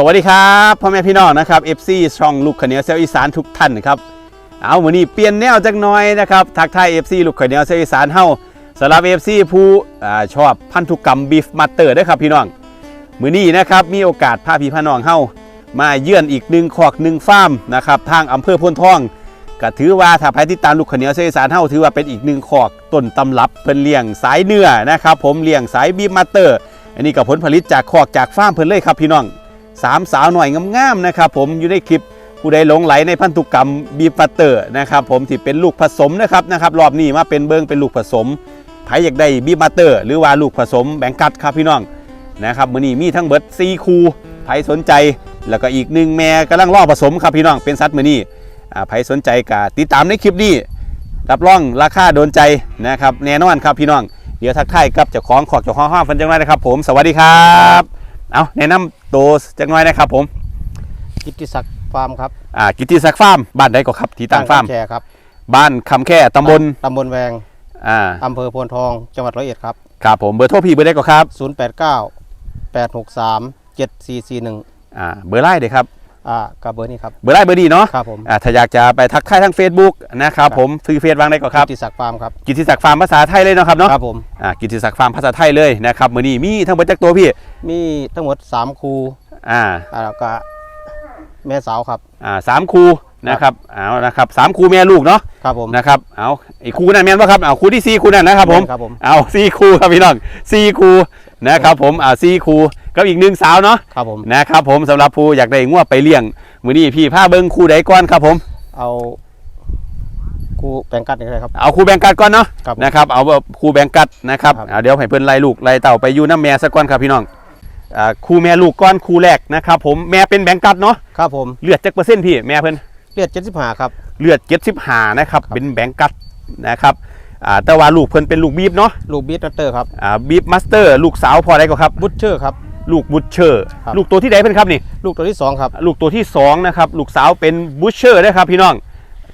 สวัสดีครับพ่อแม่พี่น้องนะครับ FC ช่องลูกขาเนียวเซลอีสานทุกท่านครับเอาวันนี้เปลี่ยนแนวจักหน่อยนะครับทักทาย FC ลูกขาเนียวเซลอีสานเฮาสำหรับ FC ผู้ชอบพันธุกรรมบีฟมาเตอร์ด้วยครับพี่น้องมื้อนี้นะครับมีโอกาสพาพี่พาน้องเฮามาเยือนอีกหนึ่งคอกหนึ่งฟาร์มนะครับทางอำเภอพนทองก็ถือว่าถ้าใครที่ตามลูกขาเนียวเซลอีสานเฮาถือว่าเป็นอีกหนึ่งคอกต้นตำรับเพิ่นเลี้ยงสายเนื้อนะครับผมเลี้ยงสายบีฟมาเตอร์อันนี้ก็ผลผลิตจากคอกจากฟาร์มเพิ่นเลยครับพี่น้อง สามสาวหน่อยงามๆนะครับผมอยู่ในคลิปผู้ใดหลงไหลในพันธุกรรมบีฟัตเตอร์นะครับผมที่เป็นลูกผสมนะครับนะครับรอบนี้มาเป็นเบิงเป็นลูกผสมใครอยากได้บีบัตเตอร์ หรือว่าลูกผสมแบงกัดครับพี่น้องนะครับมือนี้มีทั้งเบิร์ด4คูใครสนใจ แล้วก็อีกหนึ่งแม่กำลังรอผสมครับพี่น้องเป็นสัตว์มือนี้อ่าใครสนใจก็ติดตามในคลิปนี้รับรองราคาโดนใจนะครับแน่นอนครับพี่น้องเดี๋ยวทักทายกับเจ้าของขอกเจ้าของห้องฟันจังไรนะครับผมสวัสดีครับเอาแนะนำตัวจังหน่อยนะครับผมกิตติศักดิ์ฟาร์มครับอ่ากิตติศักดิ์ฟาร์มบ้านใดก็ครับที่ตั้งฟาร์มแชร์ครับบ้านคำแค่ตำบลตำบลแวงอ่าอำเภอโพนทองจังหวัดร้อยเอ็ดครับครับผมเบอร์โทรพี่เบอร์ใดก็ครับ 089 863 7441อ่าเบอร์ไล่เด้ครับ อ่ากับเบอร์นี้ครับ เบอร์ไล่เบอร์ดีเนาะครับผมอ่าถ้าอยากจะไปทักทายทาง Facebook นะครับผมซื้อเฟซวางได้ก็ครับกิตติศักดิ์ฟาร์มครับกิตติศักดิ์ฟาร์มภาษาไทยเลยเนาะครับเนาะครับผมอ่ากิตติศักดิ์ฟาร์มภาษาไทยเลยนะครับมื้อนี้มีทั้งเบิดจักตัวพี่ มีทั้งหมด3คูอ่าอ่าแล้วก็แม่สาวครับอ่าสามคูนะครับเอานะครับสามคูแม่ลูกเนาะครับผมนะครับเอาอีกคูนั่นแม่นป่ะครับเอาคูที่สี่คูนั่นนะครับผมครับผมเอาสี่คูครับพี่น้องสี่คูนะครับผมอ่าสี่คู กับอีกหนึ่งสาวเนาะครับผมนะครับผมสำหรับผู้อยากได้งวไปเลี้ยงมื้อนี้พี่พาเบิ่งคู่ใดก่อนครับผม เอาคูแปลงกัดนี่เลยครับเอาคู่แบงกัดก่อนเนาะครับผมนะครับเอาแบบคู่แบงกัดนะครับครับอ่าเดี๋ยวให้เพิ่นไล่ลูกไล่เต่าไปอยู่น้ำแม่สักก่อนครับพี่น้องอ่าคู่แม่ลูกก้อนคู่แรกนะครับผมแม่เป็นแบงกัดเนาะครับผมเลือดจักเปอร์เซ็นต์พี่แม่เพิ่นเลือด75ครับเลือด75นะครับครับเป็นแบงกัดนะครับอ่าแต่ว่าลูกเพิ่นเป็นลูกบีบเนาะลูกบีทนัตเตอร์ครับอ่าบีบมาสเตอร์ ลูกสาวพอได้ก็ครับบุชเชอร์ครับ ลูกบุชเชอร์ ครับ ลูกตัวที่ใดเพิ่นครับนี่ ลูกตัวที่2ครับ ลูกตัวที่สองนะครับลูกสาวเป็นบูชเชอร์นะครับพี่น้อง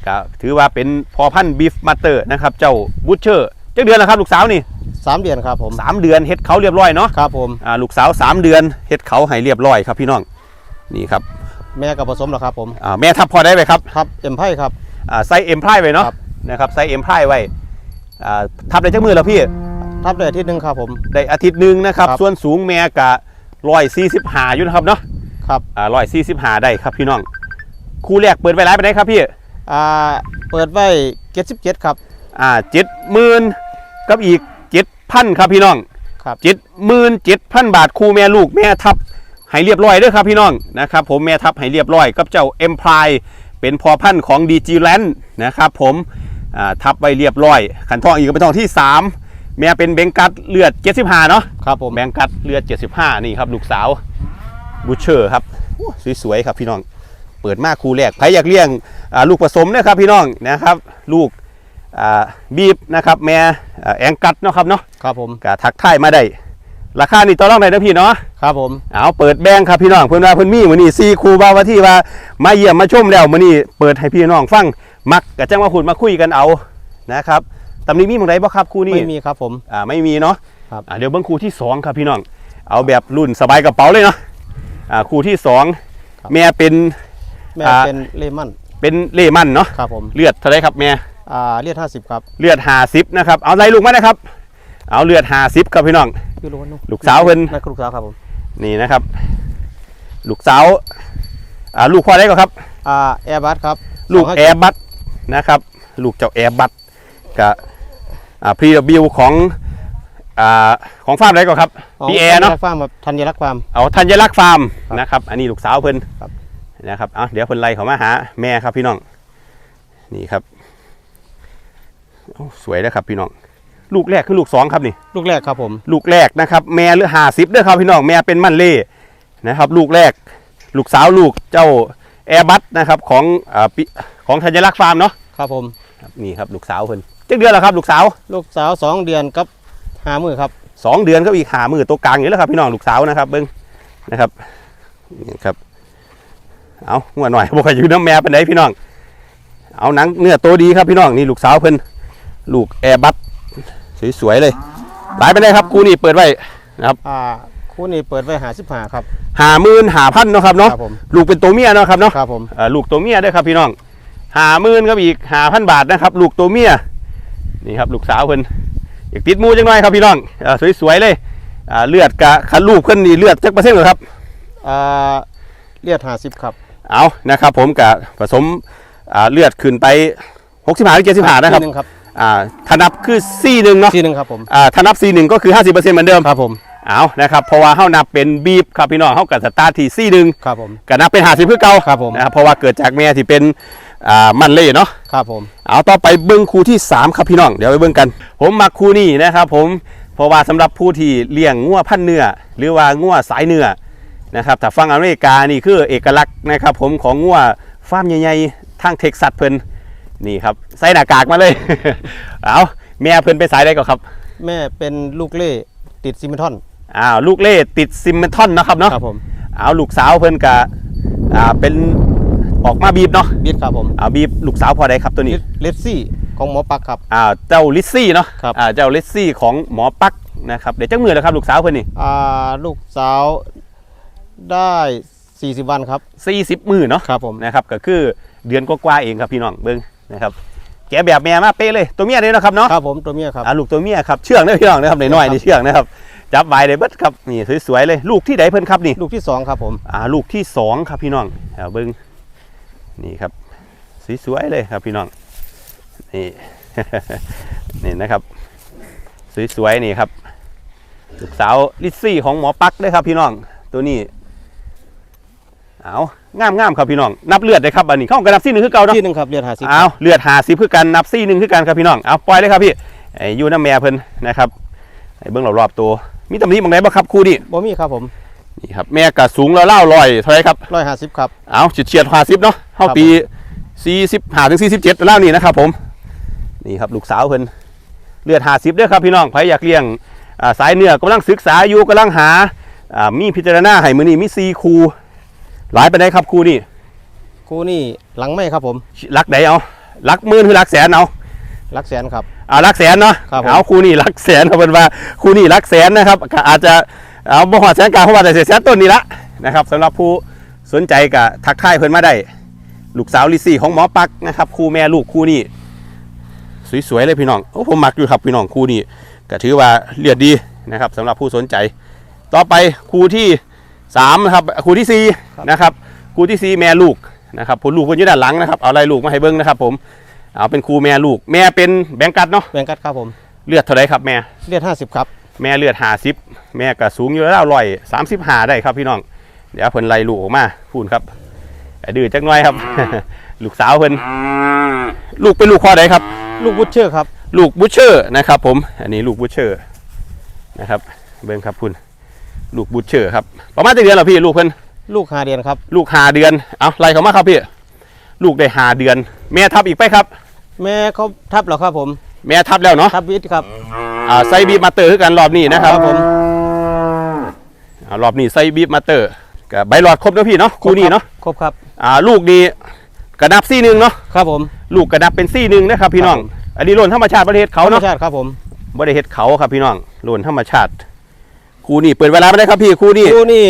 ก็ถือว่าเป็นพอพันธุ์บีฟมาสเตอร์นะครับเจ้าบูชเชอร์เจ้าเดือนแล้วครับลูกสาวนี่3เดือนครับผมสามเดือนเฮ็ดเขาเรียบร้อยเนาะครับผม อ่าลูกสาวสามเดือนเฮ็ดเขาให้เรียบร้อยครับพี่น้องนี่ครับแม่กับผสมแล้วครับผมอ่าแม่ทับพอได้ไหมครับครับเอ็มไพ่ครับ อ่าใส่เอ็มพรายไว้เนาะครับ นะครับใส่เอ็มพรายไว้อ่าทับได้จักมือแล้วพี่ ทับเลยอาที่หนึ่งครับผม ได้อาทิตย์หนึ่งนะครับ ครับ ส่วนสูงแม่กะ ร้อยสี่สิบห้าอยู่นะครับเนาะครับอ่าร้อยสี่สิบห้าได้ครับพี่น้องคู่แรกเปิดไว้ร้ายไปไหนครับพี่อ่าเปิดไว้77ครับอ่าเจ็ดหมื่นกับอีกเจ็ดพันครับพี่น้องครับเจ็ดหมื่นเจ็ดพันบาทคู่แม่ลูกแม่ทับให้เรียบร้อยเด้วยครับพี่น้องนะครับผมแม่ทับให้เรียบร้อยกับเจ้าเอ็มพลายเป็นพอพันธุ์ของดีจีแลนนะครับผมอ่าทับไว้เรียบร้อยขันทองอีกก็เป็นทองที่3 แม่เป็นเบงกัดเลือด 75 เนาะครับผมแบงกัดเลือด 75 นี่ครับลูกสาวบูเชอร์ครับโอ้สวยๆครับพี่น้อง เปิดมากคู่แรกใครอยากเลี้ยงอ่าลูกผสมนะครับพี่น้องนะครับ ลูกอ่าบีบนะครับ แม่อ่าแองกัดเนาะครับเนาะครับผมก็ทักทายมาได้ราคานี่ต่อรองได้นะพี่เนาะครับผมเอาเปิดแบงครับพี่น้องเพื่อนว่าเพื่อนมีมื้อนี้ซีครูบาวาที่ว่ามาเยี่ยมมาชมแล้วมื้อนี้เปิดให้พี่น้องฟังมักกับจังว่าพูดมาคุยกันเอานะครับ ตำนี้มีหมองใดบ่ครับคู่นี้ไม่มีครับผม อ่าไม่มีเนาะครับ อ่าเดี๋ยวเบิ่งคู่ที่สองครับพี่น้อง เอาแบบรุ่นสบายกระเป๋าเลยเนาะอ่าคู่ที่สองแม่เป็น แม่อ่า เป็นเลมอนเป็นเล่มันเนาะครับผมเลือดเท่าไรครับแม่ อ่าเลือด50ครับเลือด50นะครับ เอาไล่ลูกมานะครับ เอาเลือด50ครับพี่น้องอยู่รู้ว่านู่นลูกสาวเพิ่น นั่นคือลูกสาวครับผมนี่นะครับ ลูกสาวอ่าลูกพ่อได้ก็ครับ อ่าแอร์บัสครับลูกสงห้าแอร์บัตนะครับ ลูกเจ้าแอร์บัตกับอ่า พรีบิวของอ่าของฟาร์มอะไรก็ครับของพี่แอร์เนาะธัญรักษ์ฟาร์มครับธัญรักษ์ฟาร์มเอาธัญลักษณ์ฟาร์มครับนะครับ อันนี้ลูกสาวเพิ่นครับนะครับเอาเดี๋ยวเพิ่นไล่เขามาหาแม่ครับพี่น้องนี่ครับโอ้สวยนะครับพี่น้องลูกแรกคือลูกสองครับนี่ ลูกแรกครับผม ลูกแรกนะครับ แม่หรือหาสิบด้วยครับพี่น้องแม่เป็นมันเล่นะครับ ลูกแรก ลูกสาวลูกเจ้าแอร์บัตนะครับของอ่าปิของธัญลักษณ์ฟาร์มเนาะครับผมครับนี่ครับลูกสาวเพิ่น จักเดือนแล้วครับ ลูกสาวลูกสาวสองเดือนกับห้ามือครับสองเดือนก็อีกหามือตัวกลางอยู่แล้วครับ พี่น้องลูกสาวนะครับ เบิ้งนะครับนี่ครับ เอาหัวหน่อยบอกให้อยู่น้ำแม่เป็นไดพี่น้อง เอาหนังเนื้อตัวดีครับพี่น้องนี่ลูกสาวเพิ่นลูกแอร์บัตสวยๆเลยหลายไปได้ครับกูนี่เปิดไว้นะครับอ่าคคู่นี้เปิดไว้หาสิบหาครับหาหมื่นหาพันเนาะครับเนาะครับผมลูกเป็นตัวเมียเนาะครับเนาะครับผมเอ่อลูกตัวเมียด้วยครับพี่น้องหาหมื่นครับอีกหาพันบาทนะครับ ลูกตัวเมีย นี่ครับลูกสาวเพิ่นอยากติดหมูจังหน่อยครับพี่น้องเอ่อสวยๆเลยอ่าเลือดกะคันลูกเพิ่นนี่เลือดจักเปอร์เซ็นต์เหรอครับอ่าเลียดหาสิบครับเอานะครับ ผมกะผสมอ่าเลือดขึ้นไป65หรือ75นะครับทีหนึ่งครับอ่าถ้านับคือซี่หนึ่งเนาะทีหนึ่งครับผมอ่าถ้านับซี่หนึ่งก็คือ50%เหมือนเดิมครับผมเอานะครับเพราะว่าเฮานับเป็นบีบครับพี่น้องเฮากับสตาร์ทที่ซี่หนึ่งครับผมก็นับเป็น50คือเก่าครับผมนะครับเพราะว่าเกิดจากแม่ที่เป็น อ่ามันเล่เนาะครับผมเอาต่อไปเบิ้งคู่ที่ 3 ครับพี่น้องเดี๋ยวไปเบิ้งกัน ผมมักคู่นี้นะครับผมเพราะว่าสำหรับผู้ที่เลี้ยงงัวพันธุ์เนื้อหรือว่างัวสายเนื้อนะครับถ้าฟังอเมริกานี่คือเอกลักษณ์นะครับผมของงัวฟาร์มใหญ่ๆทางเท็กซัสเพิ่นนี่ครับใส่หน้ากากมาเลย เอาแม่เพิ่นไปสายได้ก็ครับ แม่เป็นลูกเล่ติดซิมิทอนอ้าวลูกเล่ติดซิมเมนทอนนะครับเนาะครับผมเอาลูกสาวเพิ่นกะอ่าเป็น ออกมาบีบเนาะบิดครับผมเอาบีบลูกสาวพอได้ครับตัวนี้เลดซี่ของหมอปักครับอ่าเจ้าลิซซี่เนาะครับอ่าเจ้าลิซซี่ของหมอปักนะครับเดี๋ยวจักมือแล้วครับลูกสาวเพิ่นนี่อ่าลูกสาวได้ 40 วันครับ 40 มือเนาะครับผมนะครับก็คือเดือนกว่าๆเองครับพี่น้องเบิ่งนะครับแกะแบบแม่มาเป๊ะเลยตัวเมียเลยนะครับเนาะครับผมตัวเมียครับอ่าลูกตัวเมียครับเชื่องเด้อพี่น้องนะครับน้อยๆนี่เชื่องนะครับจับไว้ได้เบิดครับนี่สวยๆเลยลูกที่ไหนเพิ่นครับนี่ลูกที่2ครับผมอ่าลูกที่สองครับพี่น้องเอาเบิ้ง นี่ครับสวยๆเลยครับพี่น้องนี่นี่นะครับ สวยๆนี่ครับลูกสาวลิซซี่ของหมอปักเลยครับพี่น้องตัวนี้เอางามงามๆครับพี่น้องนับเลือดเลยครับอันนี้เข้ากันนับซี่หนึ่งคือเก่าเนาะที่หนึ่งครับเลียดหาสิบเอาเลือดหาสิคือกันนับซี่หนึ่งคือกันครับพี่น้องเอาปล่อยเลยครับพี่ไอ้อยูน้ำแม่เพิ่นนะครับไอ้เบิ้งรอบๆตัวมีตำหนิบางไหนบ้างครับครูนี่บ่มีครับผมนี่ครับแม่กะสูงแล้วเล่าลอยเท่าไหรครับร้อยห้าสิบครับเอาเฉียดเฉียดห้าสิบเนาะ เข้าครับปีสี่สิบห้าถึงสี่สิบเจ็ดแล้วนี่นะครับ ผม นี่ครับลูกสาวเพิ่นเลือดหาสิบเด้อครับพี่น้องใครอยากเลี้ยงอ่าสายเนื้อกำลังศึกษาอยู่กำลังหาอ่ามีพิจารณาให้มือนี้มีซีคูหลายไปได้ครับครูนี่คู่นี่หลังไม่ครับผมรักไหนเอารักหมื่นหรือรักแสนเอาหลักแสนครับอ่ารักแสนเนาะครับผมเอาครูนี่รักแสนเขาเป็นว่าครูนี่รักแสนนะครับก็อาจจะเอาบ่หอดแสนกลางเพราะว่าแต่แสนต้นนี่ละนะครับสำหรับผู้สนใจกับทักทายเพิ่นมาได้ ลูกสาวลิซี่ของหมอปักนะครับครูแม่ลูกครูนี่สวยๆเลยพี่น้องโอ้ผมมักอยู่ครับพี่น้องครูนี่ก็ถือว่าเลือดดีนะครับสำหรับผู้สนใจ ต่อไปครูที่สามนะครับครูที่สี่นะครับครูที่สี่แม่ลูกนะครับผลลูกคนอยู่ด้านหลังนะครับเอาอะไรลูกมาให้เบิ้งนะครับ ผมเอาเป็นครูแม่ลูก แม่เป็นแบงกัดเนาะแบงกัดครับผมเลือดเท่าไรครับแม่เลียดห้าสิบครับ แม่เลือดหาสิบแม่ก็สูงอยู่แล้วร้อยสามสิบหาได้ครับพี่น้อง เดี๋ยวเพิ่นไล่ลูกออกมาพูนครับไอ้ ดื้อจักหน่อยครับ ลูกสาวเพิ่นลูกเป็นลูกข้อใดครับ ลูกบุชเชอร์ครับ ลูกบูชเชอร์นะครับ ผม อันนี้ลูกบูชเชอร์นะครับ เบิ่งครับคุณลูกบูชเชอร์ครับประมาณจะเดือนเหรอพี่ลูกเพิ่นลูกหาเดียนครับ ลูกหาเดือนเอาไล่เขามาครับพี่ ลูกได้หาเดือน แม่ทับอีกไปครับ แม่เขาทับเหรอครับผม แม่ทับแล้วเนาะทับวิทครับอ่าไซบีบมาเตอร์คือกันรอบนี้นะครับครับผมอ่ารอบนี้ไซบีบมาเตอร์ กับใบหลอดครบแล้วพี่เนาะคู่นี้เนาะครบครับอ่าลูกนี้กระนับซี่หนึ่งเนาะครับผมลูกกระนับเป็นซี่หนึ่งนะครับพี่น้องครับผมอันนี้โลนธรรมชาติประเทศเขาธรรมเนาะชาติครับผมบ่ได้เฮ็ดเขาครับพี่น้องโลนธรรมชาติ คู่นี้เปิดเวลาไม่ได้ครับพี่คู่นี้คู่นี่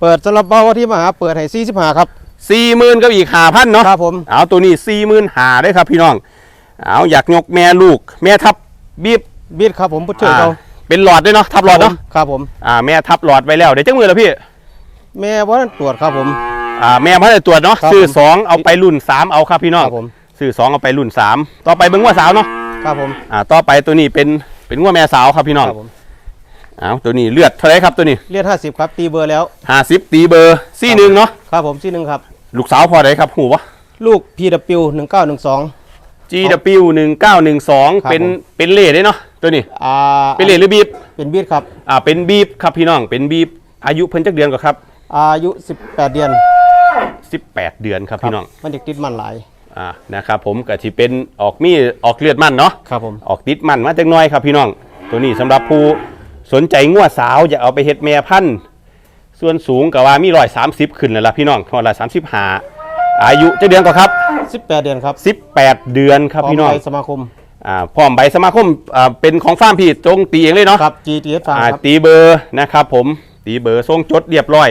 เปิดสำหรับเบาที่มาหาเปิดให้สี่สิบห้าครับ สี่หมื่นกับอีกห้าพันเนาะครับผมเอาตัวนี้สี่หมื่นหาได้ครับพี่น้องเอาอยากยกแม่ลูก แม่ทับบีบบิดครับผมบุชเชอร์เขาอ่าเป็นหลอดด้วยเนาะทับหลอดเนาะครับผม อ่าแม่ทับหลอดไว้แล้วเดี๋ยวจังมือแล้วพี่ แม่ว่าตรวจครับผม อ่าแม่พันได้ตรวจเนาะครับซื้อผมสองเอาไปรุ่นสามเอาครับพี่น้องครับผม ซื้อสองเอาไปรุ่นสามต่อไปเบิ้งว่าสาวเนาะครับผมอ่าต่อไปตัวนี้เป็นเป็นงัวแม่สาวครับพี่น้องครับผมเอาตัวนี้เลือดเท่าไหรครับตัวนี้เลียดห้าสิบครับตีเบอร์แล้วห้าสิบตีเบอร์ซี่หนึ่งเนาะครับผมที่หนึ่งครับ ลูกสาวพอได้ครับหูวะ ลูก PW หนึ่งเก้าหนึ่งสอง GW หนึ่งเก้าหนึ่งสองครับเป็นผม เป็นเล่ได้เนาะตัวนี้อ่าเป็นเล่หรือบีบเป็นบีดครับ อ่าเป็นบีบครับพี่น้องเป็นบีบอายุเพิ่นจักเดือนก็ครับ อายุสิบแปดเดือน18 เดือนครับพี่น้อง มันเด็กติดมันหลายอ่านะครับผมก็ที่เป็นออกมีออกเลือดมันเนาะครับผมออกติดมันมาจักหน้อยครับพี่น้อง ตัวนี้สำหรับผู้สนใจงัวสาวจะเอาไปเฮ็ดแม่พันธุ์ส่วนสูงก็ว่ามีร้อยสามสิบขึ้นแล้วล่ะพี่น้องร้อยสามสิบห้าอายุจะเดือนก็ครับสิบแปดเดือนครับสิบแปดเดือนครับพี่น้องขไปสมาคมอ่าพร้อมใบสมาคมอ่าเป็นของฟาร์มพี่จงตีเองเลยเนาะครับ GTS ฟาร์มอ่าครับตีเบอร์นะครับผมตีเบอร์ทรงจดเรียบร้อย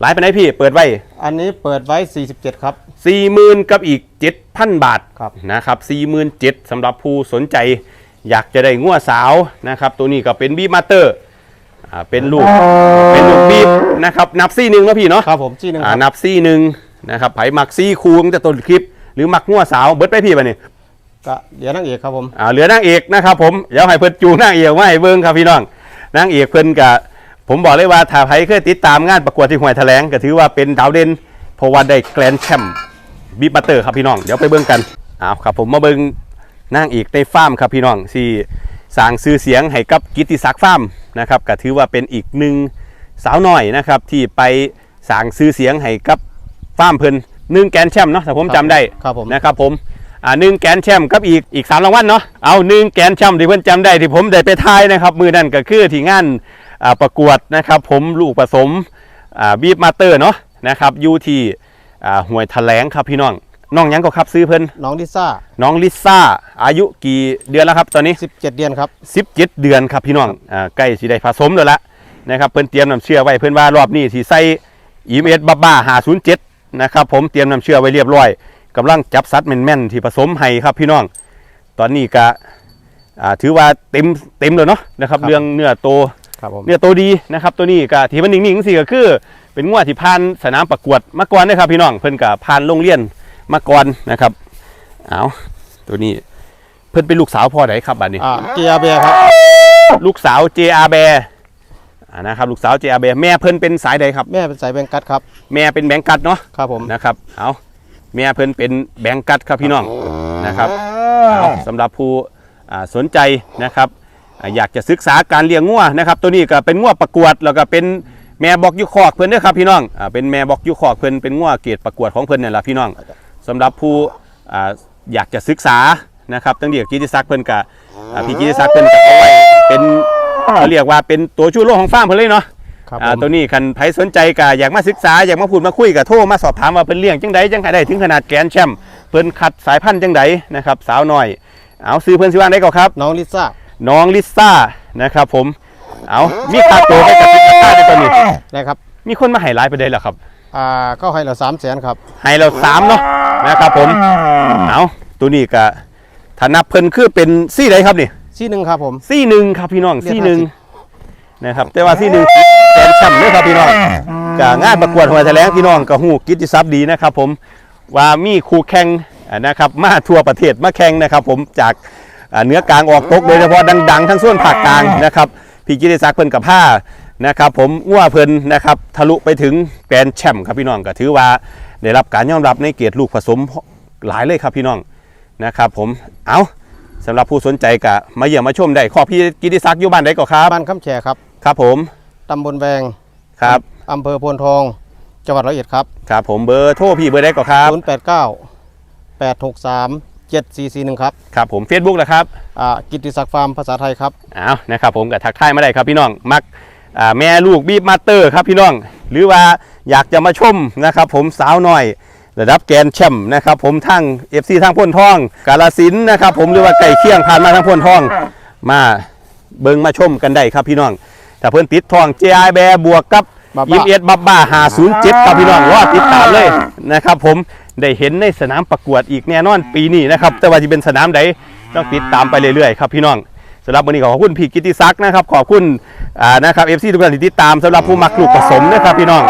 หลายไปไหนพี่เปิดไว้ อันนี้เปิดไว้ 47 ครับ 40,000 กับอีก 7,000 บาทครับนะครับ47,000สำหรับผู้สนใจ อยากจะได้งัวสาวนะครับ ตัวนี้ก็เป็นบีมาเตอร์อ่าเป็นลูกเป็นลูกบีบนะครับนับซี่หนึ่งนะพี่เนาะครับผมที่หนึ่งคอ่ารับนับซี่หนึ่งนะครับไผมักซี่คูตั้งแต่ต้นคลิป หรือมักงัวสาวเบิดไปพี่ปะนี่ก็เดี๋ยวนางเอกครับผมอ่าเหลือนางเอกนะครับผมเดี๋ยวให้เพิ่นจูนางเอกมาให้เบิ่งครับพี่น้องนางเอกเพิ่นก็ ผมบอกเลยว่าถ้าใครเคยติดตามงานประกวดที่ห้วยแถลงก็ถือว่าเป็นดาวเด่นเพราะว่าได้แกรนด์แชมป์บีบัตเตอร์ครับพี่น้องเดี๋ยวไปเบิ่งกันอ้าวครับผมมาเบิ่งนางเอกในฟาร์มครับพี่น้องที่สร้างชื่อเสียงให้กับกิตติศักดิ์ฟาร์มนะครับก็ถือว่าเป็นอีกหนึ่งสาวน้อยนะครับที่ไปสร้างชื่อเสียงให้กับฟาร์มเพิ่นหนึ่งแกรนด์แชมป์เนาะถ้าผมจำได้ครับผม นะครับผมอ่าหนึ่งแกนแชมป์กับอีกอีกสามรางวัลเนาะเอาหนึ่งแกนแชมป์ที่เพิ่นจำได้ที่ผมได้ไปทายนะครับมือนั่นก็คือที่งานอ่า ประกวดนะครับ ผมลูกผสมอ่าบีบมาเตอร์เนาะนะครับอยู่ที่อ่าห้วยแถลงครับพี่น้องน้องหยังก็ครับซื้อเพิ่นน้องลิซ่าน้องลิซ่าอายุกี่เดือนแล้วครับตอนนี้ 17 เดือนครับ 17 เดือนครับพี่น้องอ่าใกล้สิได้ผสมแล้วละนะครับเพิ่นเตรียมน้ำเชื่อไว้เพิ่นว่ารอบนี้สิใส่อีเมสบ้าบ้า507นะครับผมเตรียมน้ำเชื่อไว้เรียบร้อยกำลังจับสัตว์แม่นๆที่ผสมให้ครับพี่น้อง ตอนนี้ก็อ่าถือว่าเต็มเต็มเลยเนาะนะครับครับเรื่องเนื้อโต ครับผมเนื้อโตดีนะครับตัวนี้ก็ที่มันนิ่งๆสิก็คือ เป็นงวดที่ผ่านสนามประกวดมาก่อนนะครับ พี่น้องเพิ่นก็ผ่านโรงเรียนมาก่อนนะครับเอาตัวนี้เพิ่นเป็นลูกสาวพ่อไหนครับบัดนี้อ่าเกียร์เบียร์ครับ ลูกสาว JR Bear อ่านะครับลูกสาว JR Bear แม่เพิ่นเป็นสายใดครับ แม่เป็นสายแบงกัดครับ แม่เป็นแบงกัดเนาะครับผมนะครับเอาแม่เพิ่นเป็นแบงกัดครับพี่น้องนะครับเอาสำหรับผู้อ่าสนใจนะครับ อ่าอยากจะศึกษาการเลี้ยงงัวนะครับตัวนี้ก็เป็นงัวประกวดแล้วก็เป็นแม่บอกยุคอกเพิ่นเด้อครับพี่น้องอ่าเป็นแม่บอกยุคอกเพิ่นเป็นงัวเกรดประกวดของเพิ่นนี่แหละพี่น้องสำหรับผู้อ่าอยากจะศึกษานะครับตั้งเดียกกิติศักดิ์เพิ่นก็อ่าพี่กิติศักดิ์เพิ่นก็เอาไว้เป็นเขาเรียกว่าเป็นตัวชูโรงของฟาร์มเพิ่นเลยเนาะครับอ่าผมตัวนี้คันไผสนใจก็อยากมาศึกษาอยากมาพูดมาคุยกับโทรมาสอบถามว่าเพิ่นเลี้ยงจังใดจังได้ถึงขนาดแกรนด์แชมป์เพิ่นคัดสายพันธุ์จังใดนะครับสาวน้อย เอาซื้อเพิ่นสิว่าได้ก็ครับ น้องลิซ่า น้องลิซ่านะครับผมเอามีค่าตัวไปกับสิบค่าได้ตัวนี้นะครับมีคนมาให้หลายไปได้แล้วครับอ่าก็ให้เราสามแสนครับให้เราสามเนาะนะครับผมเอาตัวนี้ก็ถ้านับเพิ่นคือเป็นซี่ใดครับนี่ซี่หนึ่งครับผมซี่หนึ่งครับพี่น้องเรียกซี่หนึ่งนะครับแต่ว่าซี่หนึ่งแกนแชมป์เลยครับพี่น้องกับงานประกวดหัวแถลงพี่น้องกับหูกิตติศัพย์ดีนะครับผมว่ามีคู่แข่งอ่านะครับมาทั่วประเทศมาแข่งนะครับผมจากอ่า เหนือกลางออกตกโดยเฉพาะดัง ๆ ทั้งส่วนภาคกลางนะครับพี่กิตติศักดิ์เพิ่นกับผ้านะครับผมอ้วเพิ่นนะครับทะลุไปถึงแกรนด์แชมป์ครับพี่น้องก็ถือว่าได้รับการยอมรับในเกียรติลูกผสมหลายเลยครับพี่น้องนะครับผมเอาสำหรับผู้สนใจก็มาเยี่ยมมาชมได้ขอพี่กิติศักดิ์อยู่บ้านใดก็ครับบ้านคำแฉครับ ครับผมตำบลแวงครับอำเภอโพนทอง จังหวัดร้อยเอ็ดครับ ครับผมเบอร์โทรพี่เบอร์ใดก็ครับ089 863 7441ครับครับผม Facebook นะครับอ่ากิตติศักดิ์ฟาร์มภาษาไทยครับอ้าวนะครับผมก็ทักทายมาได้ครับพี่น้องมักอ่าแม่ลูกบีบมาสเตอร์ครับพี่น้อง หรือว่าอยากจะมาชมนะครับผมสาวน้อย ระดับแกรนด์แชมป์นะครับผมทั้ง FC ทั้งพ่นทอง กาลสินธุ์นะครับผมหรือว่าไก่เคียงผ่านมาทั้งพ่นทอง มาเบิ่งมาชมกันได้ครับพี่น้องถ้าเพิ่นติดทอง JI แบร์บวกกับ บับบ้า ยิมเอ็ดบับบ้าหาศูนย์เจ็ดครับพี่น้องรอติดตามเลยนะครับผม ได้เห็นในสนามประกวดอีกแน่นอนปีนี้นะครับ แต่ว่าจะเป็นสนามใดต้องติดตามไปเรื่อยๆครับพี่น้องสำหรับวันนี้ขอบคุณพี่กิติศักดิ์นะครับ ขอบคุณอ่านะครับเอฟซีทุกท่านที่ติดตามสำหรับผู้มักลูกผสมนะครับพี่น้อง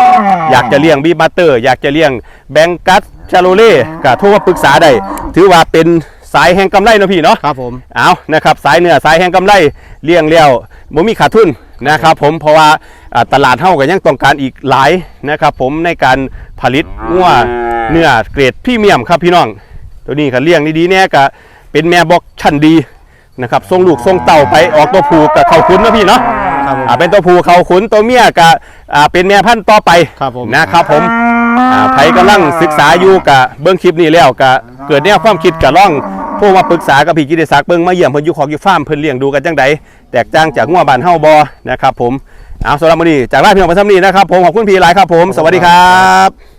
อยากจะเลี้ยงบีบัตเตอร์ อยากจะเลี้ยงแบงกัสชาโลเล่ก็โทรมาปรึกษาได้ถือว่าเป็นสายแห่งกำไรเนาะพี่เนาะครับผมเอานะครับสายเหนือสายแห่งกำไรเลี้ยงแล้วบ่มีขาดทุนนะครับผมเพราะว่าอ่าตลาดเฮาก็ยังต้องการอีกหลายนะครับผมในการผลิตงัว เนื้อเกรดพรีเมียมครับพี่น้อง ตัวนี้ก็เลี้ยงดีๆเนี่ยก็เป็นแม่บอกชั้นดีนะครับส่งลูกส่งเต่าไปออกตัวผูกับเขาขุนนะพี่เนาะครับผมอ่าเป็นตัวผู้เขาขุนตัวเมียก็อ่าเป็นแม่พันธุ์ต่อไปครับผม นะครับผมอ่าไผกำลังศึกษาอยู่กับเบิ้งคลิปนี้แล้วก็เกิดแนวความคิดกับล่องพวกมาปรึกษากับพี่กิติศักดิ์เบิ้งมาเยี่ยมเพิ่นอยู่ของอยู่ฟาร์มเพิ่นเลี้ยงดูกันจังใดแตกต่างจากงัวบ้านเฮาบ่นะครับผมเอาสำหรับมื้อนี้จากร้านพี่น้องประจำนี้นะครับผมขอบคุณพี่หลายครับผม สวัสดีครับ